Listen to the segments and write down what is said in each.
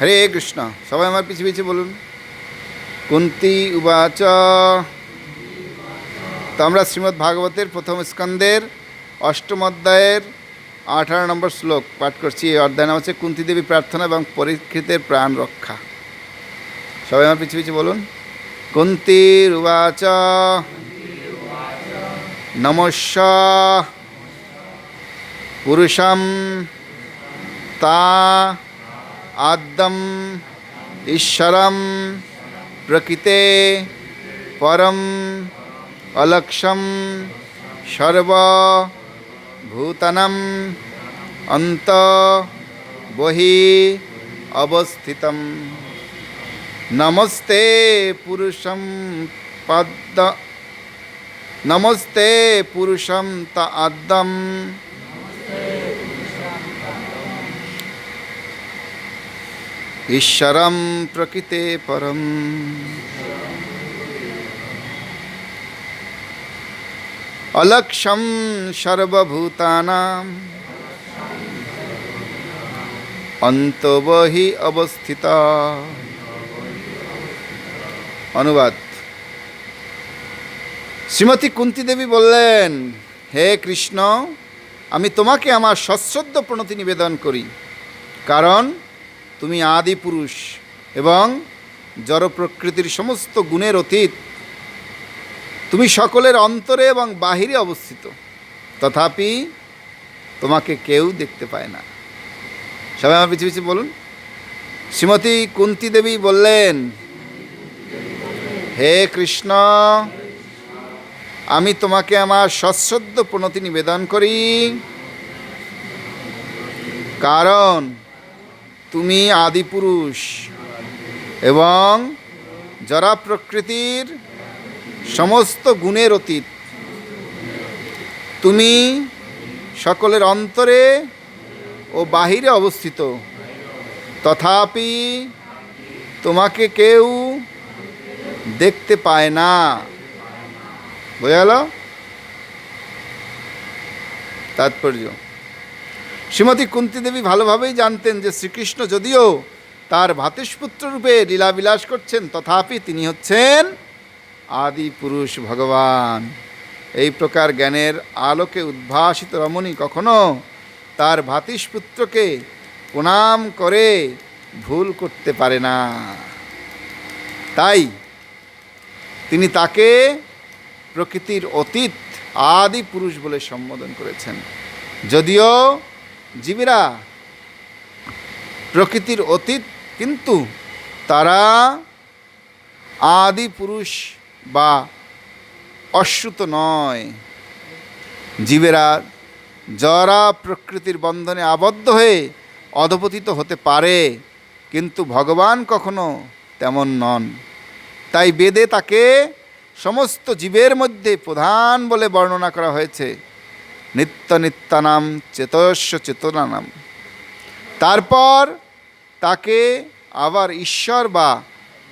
হরে কৃষ্ণ, সবাই আমার পিছিয়ে পিছিয়ে বলুন। কুন্তি উবাচ। তো আমরা শ্রীমদ্ ভাগবতের প্রথম স্কন্দের অষ্টম অধ্যায়ের আঠারো নম্বর শ্লোক পাঠ করছি। এই অধ্যায় নাম হচ্ছে কুন্তি দেবী প্রার্থনা এবং পরীক্ষিতের প্রাণ রক্ষা। সবাই আমার পিছিয়ে পিছিয়ে বলুন। কুন্তি উবাচ। নমস্য পুরুষম তা আদ্যম ঈশ্বরম প্রকৃতে পরম অলক্ষম সর্বভূতনম অন্ত বহি অবস্থিতম। নমস্তে পুরুষম পদ্ম নমস্তে পুরুষম ত আদ্যম। ঈশ্বরম প্রকৃতে পরম। অলক্ষম সর্বভূতানাম। অন্তবহি অবস্থিত। অনুবাদ। শ্রীমতী কুন্তি দেবী বললেন, হে কৃষ্ণ, আমি তোমাকে আমার সশ্রদ্ধ প্রণতি নিবেদন করি। কারণ তুমি আদি পুরুষ এবং জড় প্রকৃতির সমস্ত গুণের অতীত, তুমি সকলের অন্তরে এবং বাহিরে অবস্থিত। তথাপি তোমাকে কেউ দেখতে পায় না। সবাই আমার পিছিয়ে পিছিয়ে বলুন। শ্রীমতী কুন্তি দেবী বললেন, হে কৃষ্ণ, আমি তোমাকে আমার সশ্রদ্ধ প্রণতি নিবেদন করি। কারণ তুমি আদিপুরুষ এবং জরা প্রকৃতির সমস্ত গুণের অতীত, তুমি সকলের অন্তরে ও বাহিরে অবস্থিত। তথাপি তোমাকে কেউ দেখতে পায় না। বোঝা গেল? তাৎপর্য। শ্রীমতী কুন্তি দেবী ভালোভাবেই জানতেন যে শ্রীকৃষ্ণ যদিও তার ভাতিষ্পুত্র রূপে লীলাবিলাস করছেন, তথাপি তিনি হচ্ছেন আদি পুরুষ ভগবান। এই প্রকার জ্ঞানের আলোকে উদ্ভাসিত রমণী কখনো তার ভাতিষ্পুত্রকে প্রণাম করে ভুল করতে পারে না। তাই তিনি তাকে প্রকৃতির অতীত আদি পুরুষ বলে সম্বোধন করেছেন। যদিও জীবেরা প্রকৃতির অতীত, কিন্তু তারা আদি পুরুষ বা অশ্রুত নয়। জীবেরা জরা প্রকৃতির বন্ধনে আবদ্ধ হয়ে অধপতিত হতে পারে, কিন্তু ভগবান কখনো তেমন নন। তাই বেদে তাকে সমস্ত জীবের মধ্যে প্রধান বলে বর্ণনা করা হয়েছে। নিত্য নিত্যানাম চেতস্য চেতনানাম। তারপর তাকে আবার ঈশ্বর বা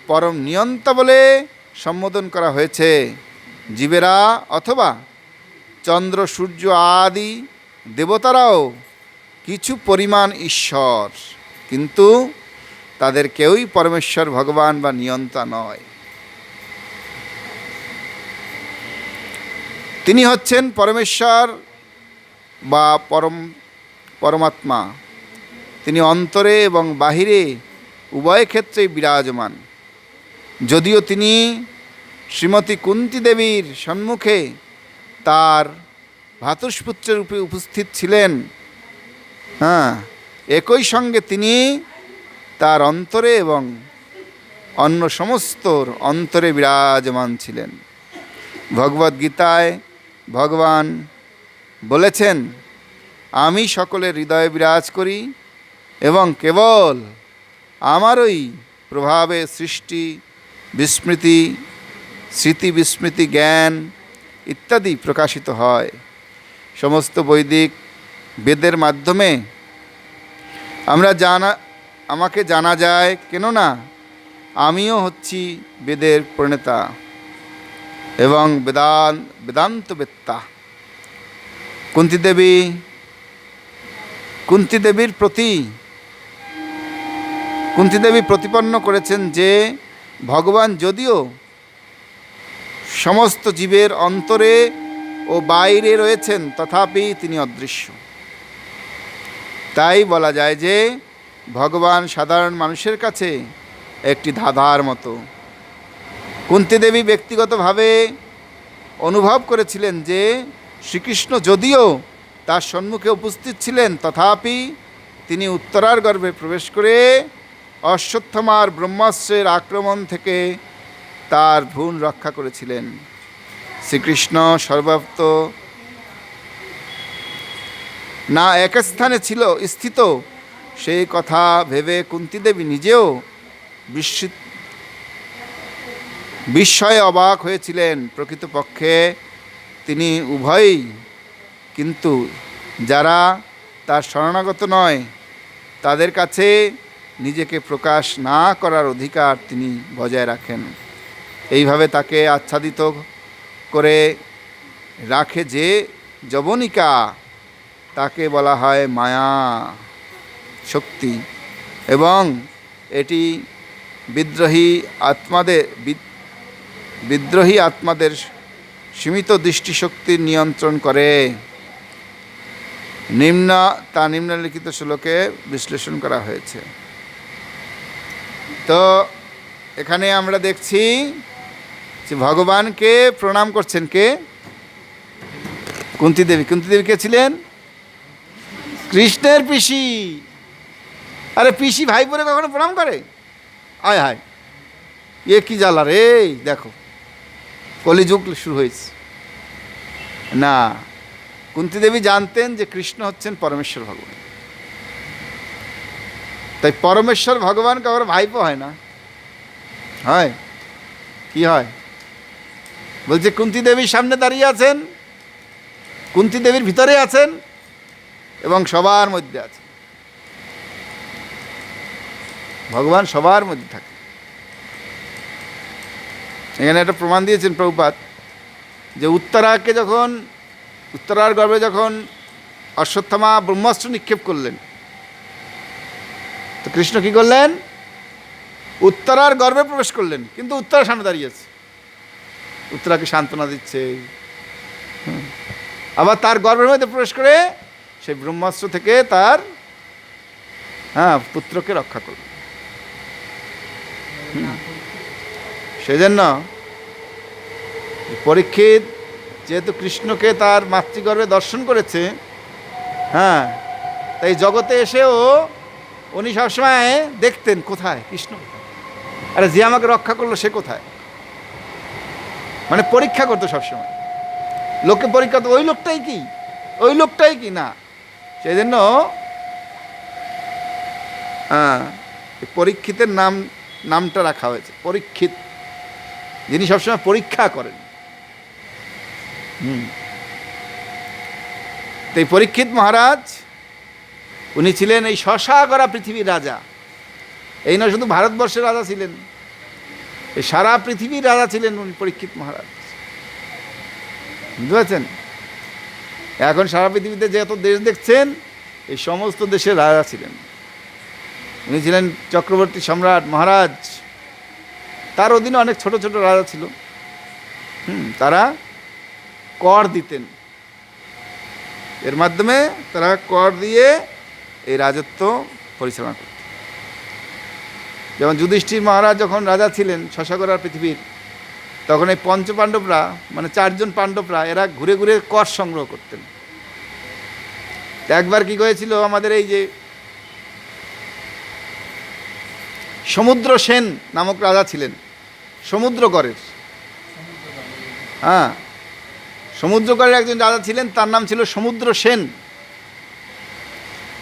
পরম নিয়ন্তা বলে সম্বোধন করা হয়েছে। জীবেরা অথবা চন্দ্র, সূর্য আদি দেবতারাও কিছু পরিমাণ ঈশ্বর, কিন্তু তাদের কেউই পরমেশ্বর, ভগবান বা নিয়ন্তা নয়। তিনি হচ্ছেন পরমেশ্বর বা পরম, পরমাত্মা, তিনি অন্তরে এবং বাহিরে উভয় ক্ষেত্রেই বিরাজমান। যদিও তিনি শ্রীমতী কুন্তি দেবীর সম্মুখে তার ভাতুষপুত্রের রূপে উপস্থিত ছিলেন হ্যাঁ একই সঙ্গে তিনি তার অন্তরে এবং অন্য সমস্তর অন্তরে বিরাজমান ছিলেন। ভগবদ্গীতায় ভগবান বলেছেন, আমি সকলের হৃদয়ে বিরাজ করি এবং কেবল আমারই প্রভাবে সৃষ্টি, বিস্মৃতি, স্মৃতি বিস্মৃতি, জ্ঞান ইত্যাদি প্রকাশিত হয়। সমস্ত বৈদিক বেদের মাধ্যমে আমরা জানা, আমাকে জানা যায়, কেননা আমিও হচ্ছি বেদের প্রণেতা এবং বেদান বেদান্তবেত্তা কুন্তি দেবী, কুন্তি দেবীর প্রতি কুন্তিদেবী প্রতিপন্ন করেছেন যে, ভগবান যদিও সমস্ত জীবের অন্তরে ও বাইরে রয়েছেন, তথাপি তিনি অদৃশ্য। তাই বলা যায় যে, ভগবান সাধারণ মানুষের কাছে একটি ধাঁধার মতো। কুন্তিদেবী ব্যক্তিগতভাবে অনুভব করেছিলেন যে শ্রীকৃষ্ণ যদিও তার সম্মুখে উপস্থিত ছিলেন, তথাপি তিনি উত্তরার গর্ভে প্রবেশ করে অশ্বত্থমার ব্রহ্মাস্ত্রের আক্রমণ থেকে তার ভ্রূণ রক্ষা করেছিলেন। শ্রীকৃষ্ণ সর্বাপ্ত না এক স্থানে ছিল, স্থিত। সেই কথা ভেবে কুন্তিদেবী নিজেও বিস্মিত বিস্ময়ে অবাক হয়েছিলেন প্রকৃতপক্ষে। তিনি উভয়ই। কিন্তু যারা তার শরণাগত নয়, তাদের কাছে নিজেকে প্রকাশ না করার অধিকার তিনি বজায় রাখেন। এইভাবে তাকে আচ্ছাদিত করে রাখে যে যবনিকা, তাকে বলা হয় মায়া শক্তি। এবং এটি বিদ্রোহী আত্মাদের বিদ- বিদ্রোহী আত্মাদের সীমিত দৃষ্টিশক্তি নিয়ন্ত্রণ করে। নিম্ন, তা নিম্নলিখিত শ্লোকে বিশ্লেষণ করা হয়েছে। তো, এখানে আমরা দেখছি যে ভগবানকে প্রণাম করছেন কে? কুন্তি দেবী। কুন্তি দেবী কে ছিলেন? কৃষ্ণের পিসি। আরে, পিসি ভাই বলে কখনো প্রণাম করে? আয় হায়। এ কি জ্বালা রে? দেখো। কলিযুগ শুরু হয়েছে। না, কুন্তি দেবী জানতেন যে কৃষ্ণ হচ্ছেন পরমেশ্বর ভগবান। তাই পরমেশ্বর ভগবান কারোর ভাইপো হয় না। হয়? কি হয়? বলছে, কুন্তি দেবীর সামনে দাঁড়িয়ে আছেন, কুন্তি দেবীর ভিতরে আছেন এবং সবার মধ্যে আছেন। ভগবান সবার মধ্যে থাকে। এখানে একটা প্রমাণ দিয়েছেন প্রভুপাত যে উত্তরাকে যখন, উত্তরার গর্ভে যখন অশ্বত্থামা ব্রহ্মাস্ত্র নিক্ষেপ করলেন, তো কৃষ্ণ কি করলেন? উত্তরার গর্ভে প্রবেশ করলেন, কিন্তু উত্তরার সামনে দাঁড়িয়েছে উত্তরাকে সান্ত্বনা দিচ্ছে। আবার তার গর্ভের মধ্যে প্রবেশ করে সেই ব্রহ্মাস্ত্র থেকে তার হ্যাঁ পুত্রকে রক্ষা করল। সেজন্য পরীক্ষিত যেহেতু কৃষ্ণকে তার মাতৃগর্ভে দর্শন করেছে হ্যাঁ তাই জগতে এসেও উনি সবসময় দেখতেন কোথায় কৃষ্ণ আরে যে আমাকে রক্ষা করল সে কোথায়? মানে পরীক্ষা করতো সবসময়। লোকে পরীক্ষা তো ওই লোকটাই কি? ওই লোকটাই কি? না সেই জন্য হ্যাঁ, পরীক্ষিতের নাম নামটা রাখা হয়েছে পরীক্ষিত। যিনি সবসময় পরীক্ষা করেন। হুম। এই পরীক্ষিত মহারাজ, উনি ছিলেন এই শশাগরা পৃথিবীর রাজা। এই নয়, শুধু ভারতবর্ষের রাজা ছিলেন। এই সারা পৃথিবীর রাজা ছিলেন উনি, পরীক্ষিত মহারাজ। বুঝতে এখন সারা পৃথিবীতে যত দেশ দেখছেন, এই সমস্ত দেশের রাজা ছিলেন। উনি ছিলেন চক্রবর্তী সম্রাট মহারাজ তার অধীনে অনেক ছোট ছোট রাজা ছিল। হুম, তারা কর দিতেন। এর মাধ্যমে তারা কর দিয়ে এই রাজত্ব পরিচালনা করত যেমন যুধিষ্ঠির মহারাজ যখন রাজা ছিলেন শশাগরার পৃথিবীর, তখন এই পঞ্চপাণ্ডবরা মানে চারজন পাণ্ডবরা, এরা ঘুরে ঘুরে কর সংগ্রহ করতেন। একবার কি হয়েছিল, আমাদের এই যে সমুদ্র সেন নামক রাজা ছিলেন সমুদ্রগড়ের। হ্যাঁ সমুদ্রগড়ের একজন রাজা ছিলেন, তার নাম ছিল সমুদ্র সেন।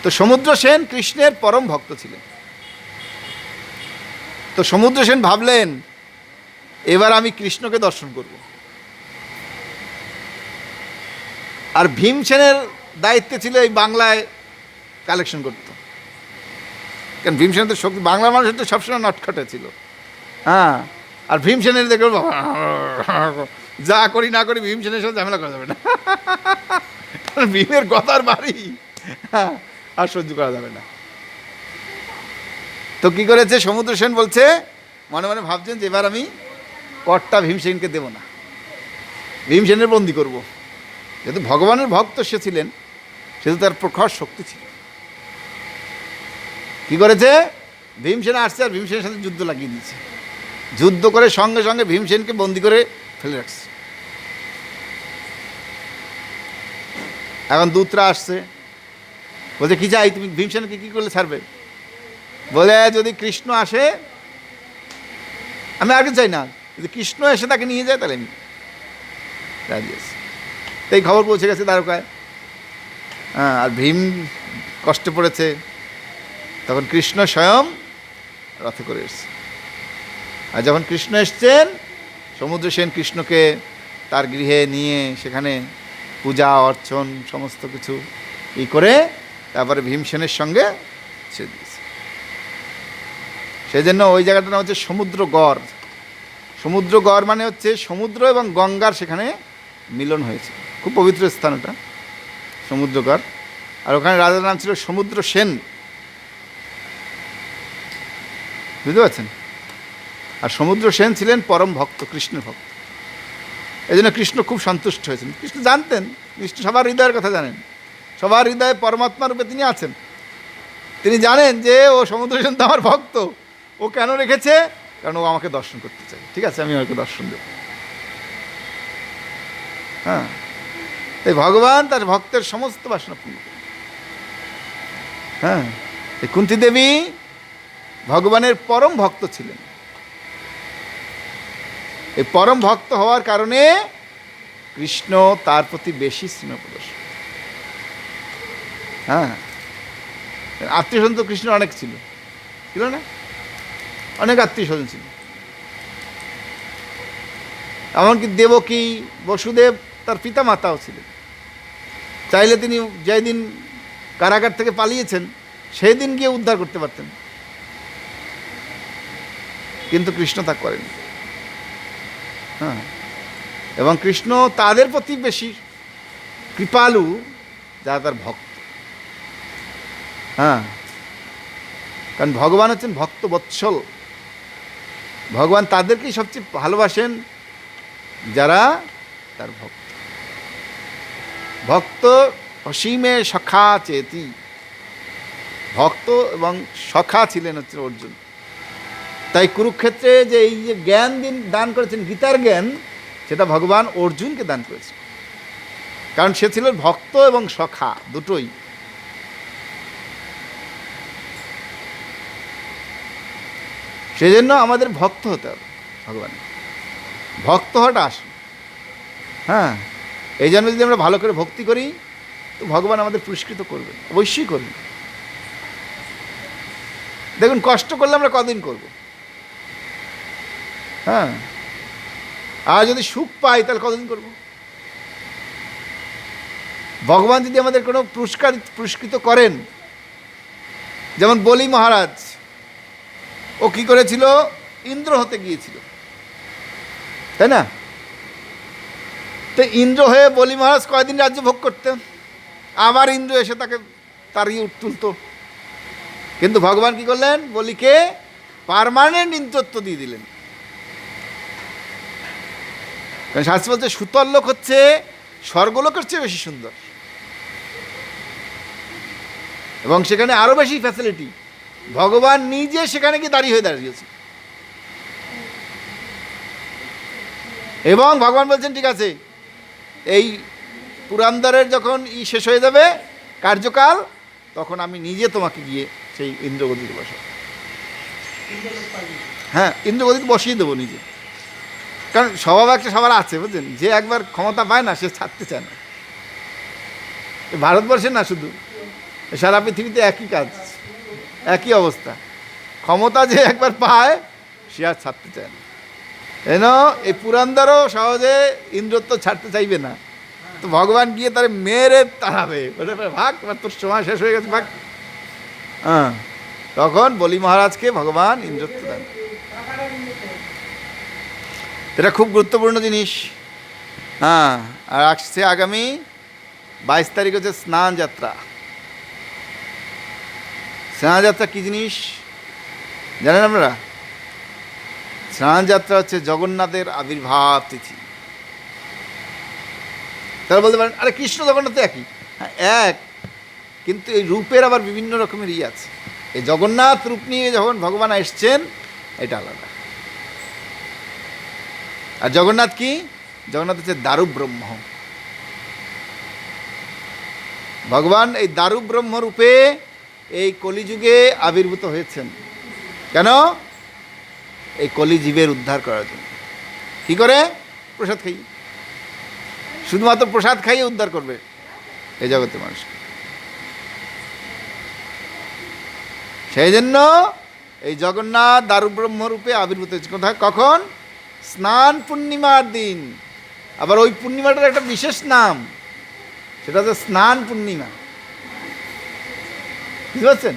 তো সমুদ্র সেন কৃষ্ণের পরম ভক্ত ছিলেন। তো সমুদ্র সেন ভাবলেন, এবার আমি কৃষ্ণকে দর্শন করব। আর ভীমসেনের দায়িত্বে ছিল এই বাংলায় কালেকশন করতো। কারণ ভীমসেনের তো শক্তি, বাংলার মানুষের তো সবসময় নটখটে ছিল। হ্যাঁ আর ভীমসেনের দেখো যা করি না করি ভীমসেনের সাথে ঝামেলা করা যাবে না। ভীমের গদার বাড়ি, আর সহ্য করা যাবে না। তো কি করেছে? সমুদ্র সেন বলছে, মনে মনে ভাবছেন যে এবার আমি করটা ভীমসেনকে দেব না। ভীমসেনের বন্দি করব। যেহেতু ভগবানের ভক্ত সে ছিলেন, সেহেতু তার প্রখর শক্তি ছিল। কি করেছে? ভীমসেন আসছে আর ভীমসেনের সাথে যুদ্ধ লাগিয়ে দিয়েছে। যুদ্ধ করে সঙ্গে সঙ্গে ভীমসেনকে বন্দি করে ফেলে রাখছে। এখন দূতরা আসছে। বলছে, কি চাই? তুমি ভীমসেনকে কী করলে ছাড়বে? বলে, যদি কৃষ্ণ আসে, আমি আগে চাই না। যদি কৃষ্ণ এসে তাকে নিয়ে যায়, তাহলে আমি রাজি আছি। এই খবর পৌঁছে গেছে দ্বারকায়। হ্যাঁ আর ভীম কষ্টে পড়েছে। তখন কৃষ্ণ স্বয়ং রথে করে এসছে। আর যখন কৃষ্ণ এসছেন, সমুদ্র সেন কৃষ্ণকে তার গৃহে নিয়ে সেখানে পূজা, অর্চন, সমস্ত কিছু ই করে তারপরে ভীমসেনের সঙ্গে ছেড়ে দিয়েছে। সেই জন্য ওই জায়গাটার নাম হচ্ছে সমুদ্র গড় সমুদ্র গড় মানে হচ্ছে সমুদ্র এবং গঙ্গার সেখানে মিলন হয়েছে। খুব পবিত্র স্থান ওটা সমুদ্র গড় আর ওখানে রাজার নাম ছিল সমুদ্র সেন। বুঝতে পারছেন? আর সমুদ্র সেন ছিলেন পরম ভক্ত কৃষ্ণের ভক্ত। এই জন্য কৃষ্ণ খুব সন্তুষ্ট হয়েছেন। কৃষ্ণ জানতেন, কৃষ্ণ সবার হৃদয়ের কথা জানেন। সবার হৃদয়ে পরমাত্মার রূপে তিনি আছেন। তিনি জানেন যে ও সমুদ্র সেন তো আমার ভক্ত। ও কেন রেখেছে? কারণ ও আমাকে দর্শন করতে চায়। ঠিক আছে, আমি ওকে দর্শন দেব। হ্যাঁ। এই ভগবান তার ভক্তের সমস্ত বাসনা পূর্ণ হ্যাঁ। এই কুন্তি দেবী ভগবানের পরম ভক্ত ছিলেন। এই পরম ভক্ত হওয়ার কারণে কৃষ্ণ তার প্রতি বেশি স্নেহ প্রদর্শন হ্যাঁ। আত্মীয় স্বজন তো কৃষ্ণ অনেক ছিল। ছিল না? অনেক আত্মীয় স্বজন ছিল। এমনকি দেবকী বসুদেব তার পিতা মাতাও ছিলেন। চাইলে তিনি যেদিন কারাগার থেকে পালিয়েছেন সেই দিন গিয়ে উদ্ধার করতে পারতেন। কিন্তু কৃষ্ণ তা করেন হ্যাঁ। এবং কৃষ্ণ তাদের প্রতি বেশি কৃপালু যারা তার ভক্ত। হ্যাঁ। কারণ ভগবান হচ্ছেন ভক্ত বৎসল ভগবান তাদেরকেই সবচেয়ে ভালোবাসেন যারা তার ভক্ত। ভক্ত অসীমে সখা চেতি। ভক্ত এবং সখা ছিলেন হচ্ছে অর্জুন। তাই কুরুক্ষেত্রে যে এই যে জ্ঞান দিন দান করেছেন গীতার জ্ঞান, সেটা ভগবান অর্জুনকে দান করেছেন। কারণ সে ছিল ভক্ত এবং সখা, দুটোই। সেই জন্য আমাদের ভক্ত হতে হবে ভগবান ভক্ত হওয়াটা আসুন হ্যাঁ এই জন্য যদি আমরা ভালো করে ভক্তি করি, তো ভগবান আমাদের পুরস্কৃত করবেন অবশ্যই করবেন দেখুন, কষ্ট করলে আমরা কদিন করব? হ্যাঁ। আর যদি সুখ পাই, তাহলে কতদিন করব? ভগবান যদি আমাদের কোনো পুরস্কার, পুরস্কৃত করেন, যেমন বলি মহারাজ, ও কি করেছিল? ইন্দ্র হতে গিয়েছিল। তাই না? তো ইন্দ্র হয়ে বলি মহারাজ কয়দিন রাজ্য ভোগ করতেন? আবার ইন্দ্র এসে তাকে তাড়িয়ে তুলতো। কিন্তু ভগবান কি করলেন? বলিকে পারমানেন্ট ইন্দ্রত্ব দিয়ে দিলেন। কারণ শাস্ত্র বলছে, সুতল লোক হচ্ছে স্বর্গলোকের চেয়ে বেশি সুন্দর। এবং সেখানে আরও বেশি ফ্যাসিলিটি ভগবান নিজে সেখানে গিয়ে দাঁড়িয়ে হয়ে দাঁড়িয়েছে। এবং ভগবান বলছেন, ঠিক আছে, এই পুরান্দরের যখন ই শেষ হয়ে যাবে, কার্যকাল, তখন আমি নিজে তোমাকে গিয়ে সেই ইন্দ্রগতিতে বসাবো। হ্যাঁ ইন্দ্রগতিতে বসিয়ে দেবো নিজে। কারণ স্বভাব একটা সবার আছে, বুঝলেন? যে একবার ক্ষমতা পায় না, সে ছাড়তে চায় না। ভারতবর্ষে না শুধু সারা পৃথিবীতে একই কাজ, একই অবস্থা। ক্ষমতা যে একবার পায়, সে আর ছাড়তে চায় না। এন এই পুরান্দারও সহজে ইন্দ্রত্ব ছাড়তে চাইবে না। তো ভগবান গিয়ে তার মেরে তাড়াবে। ভাগ তোর সময় শেষ হয়ে গেছে, ভাগ। হ্যাঁ তখন বলি মহারাজকে ভগবান ইন্দ্রত্ব দেন। এটা খুব গুরুত্বপূর্ণ জিনিস। হ্যাঁ আর আসছে আগামী বাইশ তারিখ হচ্ছে স্নান যাত্রা। স্নান যাত্রা কী জিনিস? জানেন আপনারা? স্নান যাত্রা হচ্ছে জগন্নাথের আবির্ভাব তিথি। তারা বলতে পারেন, আরে কৃষ্ণ জগন্নাথ একই। হ্যাঁ এক। কিন্তু এই রূপের আবার বিভিন্ন রকমের ইয়ে আছে। এই জগন্নাথ রূপ নিয়ে যখন ভগবান এসছেন, এটা আলাদা। আর জগন্নাথ কি? জগন্নাথ হচ্ছে দারু ব্রহ্ম ভগবান এই দারু ব্রহ্ম রূপে এই কলিযুগে আবির্ভূত হয়েছেন। কেন? এই কলিজীবের উদ্ধার করার জন্য। কী করে? প্রসাদ খাই। শুধুমাত্র প্রসাদ খাইয়ে উদ্ধার করবে এই জগতের মানুষকে। সেই জন্য এই জগন্নাথ দারুব্রহ্ম রূপে আবির্ভূত হয়েছে। কোথায়? কখন? স্নান পূর্ণিমার দিন। আবার ওই পূর্ণিমাটার একটা বিশেষ নাম। সেটা হচ্ছে স্নান পূর্ণিমা। বুঝতে পারছেন?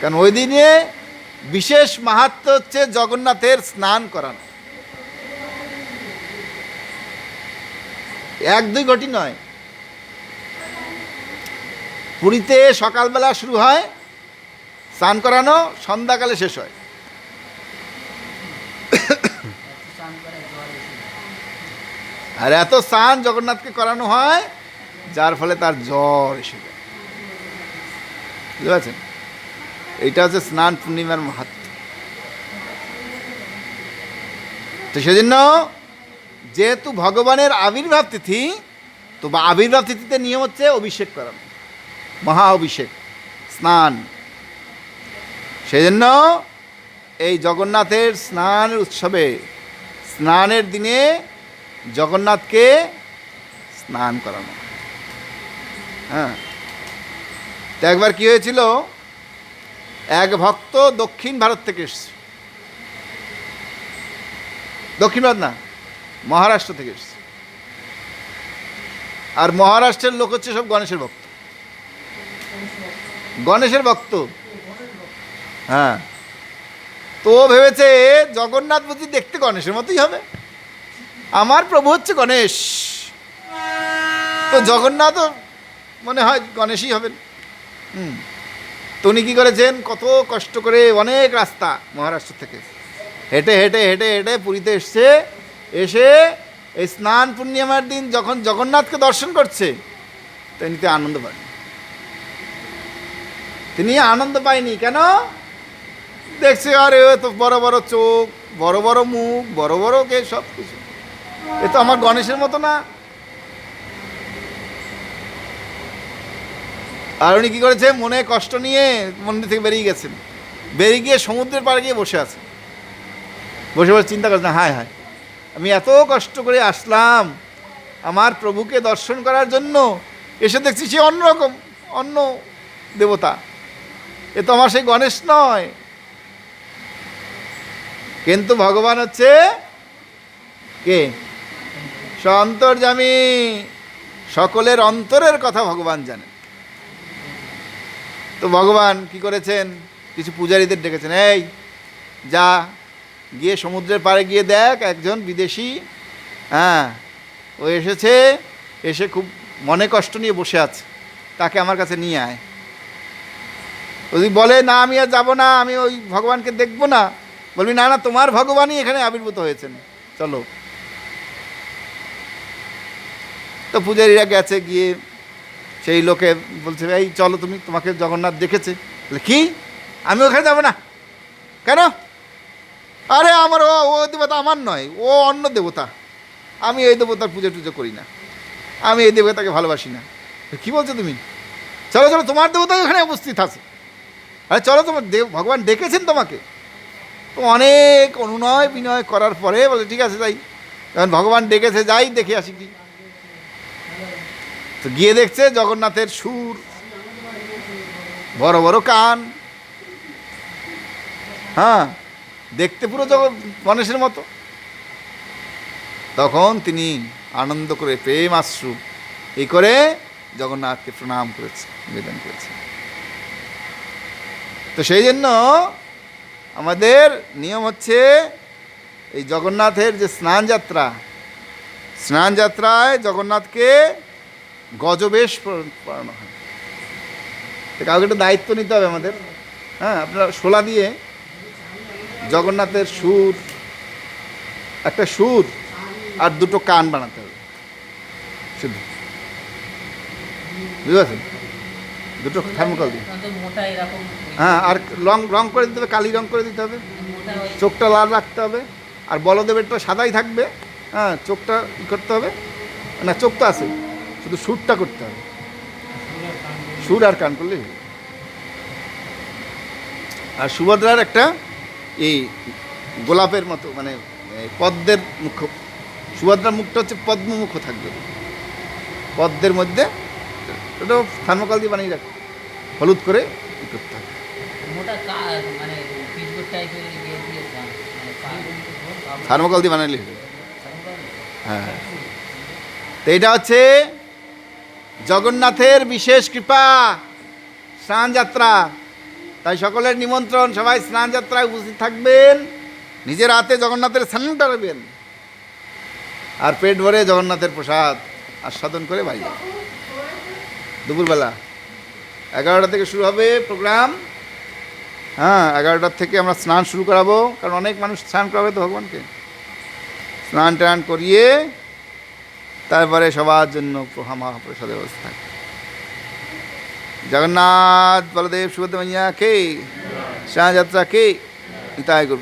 কারণ ওই দিনে বিশেষ মাহাত্ম হচ্ছে জগন্নাথের স্নান করানো। এক, দুই ঘটি নয়। পুরীতে সকালবেলা শুরু হয়, স্নান করানো, সন্ধ্যাকালে শেষ হয়। আর এত স্নান জগন্নাথকে করানো হয়, যার ফলে তার জ্বর এসে যায়। বুঝতে পারছেন? এইটা হচ্ছে স্নান পূর্ণিমার মাহাত্ম। তো সেজন্য যেহেতু ভগবানের আবির্ভাব তিথি, তো বা আবির্ভাব তিথিতে নিয়ম হচ্ছে অভিষেক করানো মহা অভিষেক, স্নান। সেজন্য এই জগন্নাথের স্নানের উৎসবে, স্নানের দিনে জগন্নাথকে স্নান করানো। হ্যাঁ। তো একবার কী হয়েছিল? এক ভক্ত দক্ষিণ ভারত থেকে এসছে। দক্ষিণ ভারত না, মহারাষ্ট্র থেকে এসছে। আর মহারাষ্ট্রের লোক হচ্ছে সব গণেশের ভক্ত। গণেশের ভক্ত। হ্যাঁ। তো ভেবেছে, জগন্নাথ বুঝি দেখতে গণেশের মতোই হবে। আমার প্রভু হচ্ছে গণেশ। তো জগন্নাথও মনে হয় গণেশই হবেন। হুম। তো উনি কী করেছেন? কত কষ্ট করে অনেক রাস্তা মহারাষ্ট্র থেকে হেঁটে হেঁটে হেঁটে হেঁটে পুরীতে এসছে। এসে এই স্নান পূর্ণিমার দিন যখন জগন্নাথকে দর্শন করছে তিনি আনন্দ পান তিনি আনন্দ পায়নি। কেন? দেখছে, আরে তো বড় বড় চোখ, বড় বড় মুখ, বড় বড় কে সব কিছু। এ তো আমার গণেশের মতো না। আর উনি কী করেছে? মনে কষ্ট নিয়ে মন্দির থেকে বেরিয়ে গেছেন। বেরিয়ে গিয়ে সমুদ্রের পাড়ে গিয়ে বসে আছে। বসে বসে চিন্তা করছেন হায় হায়। আমি এত কষ্ট করে আসলাম আমার প্রভুকে দর্শন করার জন্য। এসে দেখছি সে অন্যরকম, অন্য দেবতা। এ তো আমার সেই গণেশ নয়। কিন্তু ভগবান হচ্ছে কে? সন্তর্জামী সকলের অন্তরের কথা ভগবান জানেন। তো ভগবান কি করেছেন? কিছু পূজারীদের ডেকেছেন। এই, যা, গিয়ে সমুদ্রের পাড়ে গিয়ে দেখ, একজন বিদেশি হ্যাঁ ও এসেছে, এসে খুব মনে কষ্ট নিয়ে বসে আছে। তাকে আমার কাছে নিয়ে আয়। যদি বলে, না, আমি আর যাব না, আমি ওই ভগবানকে দেখব না। বলবি, না না, তোমার ভগবানই এখানে আবির্ভূত হয়েছেন। চলো। তো পূজারীরা গেছে, গিয়ে সেই লোকে বলছে, এই চলো তুমি, তোমাকে জগন্নাথ দেখেছে। বলে, কি? আমি ওখানে যাব না? কেন? আরে আমার ও ও দেবতা আমার নয়, ও অন্য দেবতা। আমি এই দেবতার পুজো টুজো করি না। আমি এই দেবতাকে ভালোবাসি না। কি বলছো তুমি? চলো চলো, তোমার দেবতা ওখানে উপস্থিত আছে। আরে চলো, তোমার দেব, ভগবান ডেকেছেন তোমাকে। তো অনেক অনুনয় বিনয় করার পরে বলে, ঠিক আছে, যাই। যখন ভগবান ডেকেছে, যাই, দেখে আসি কি। তো গিয়ে দেখছে জগন্নাথের সুর, বড় বড় কান। হ্যাঁ দেখতে পুরো জগৎ গণেশের মতো। তখন তিনি আনন্দ করে প্রেম আশ্রু এই করে জগন্নাথকে প্রণাম করেছে, নিবেদন করেছে। তো সেই জন্য আমাদের নিয়ম হচ্ছে এই জগন্নাথের যে স্নান যাত্রা স্নান যাত্রায় জগন্নাথকে গজবেশ পড়ানো হয়। তো কাউকে একটা দায়িত্ব নিতে হবে আমাদের। হ্যাঁ আপনারা শোলা দিয়ে জগন্নাথের সুর একটা সুর আর দুটো কান বানাতে হবে। শুধু। বুঝতে পারছেন দুটো থার্মোকল দিয়ে হ্যাঁ আর রং রং করে দিতে হবে কালি রং করে দিতে হবে। চোখটা লাল রাখতে হবে। আর বলদেবেরটা সাদাই থাকবে। হ্যাঁ চোখটা ই করতে হবে। না চোখ তো আছে। শুধু সুরটা করতে হবে। সুর আর কান করলেই হলো। আর সুভদ্রার একটা এই গোলাপের মতো মানে পদ্মের মুখ। সুভদ্রার মুখটা হচ্ছে পদ্মমুখ থাকবে। পদ্মের মধ্যে ওটা থার্মোকল দিয়ে বানিয়ে রাখবে হলুদ করে করতে হবে। মানে ইয়ে মানে থার্মোকল দিয়ে বানাইলে হবে। হ্যাঁ। তো এটা হচ্ছে জগন্নাথের বিশেষ কৃপা স্নান যাত্রা তাই সকলের নিমন্ত্রণ, সবাই স্নান যাত্রায় উপস্থিত থাকবেন। নিজের হাতে জগন্নাথের স্নান টানবেন আর পেট ভরে জগন্নাথের প্রসাদ আস্বাদন করে বাড়ি দুপুরবেলা এগারোটা থেকে শুরু হবে প্রোগ্রাম। হ্যাঁ এগারোটার থেকে আমরা স্নান শুরু করাবো। কারণ অনেক মানুষ স্নান করাবে তো ভগবানকে। স্নান টান করিয়ে তারপরে সবার জন্য মহাপ্রসাদের ব্যবস্থা জগন্নাথ বলদেব সুভদ্র মাইয়া কে? শাহযাত্রা কে? গুরু।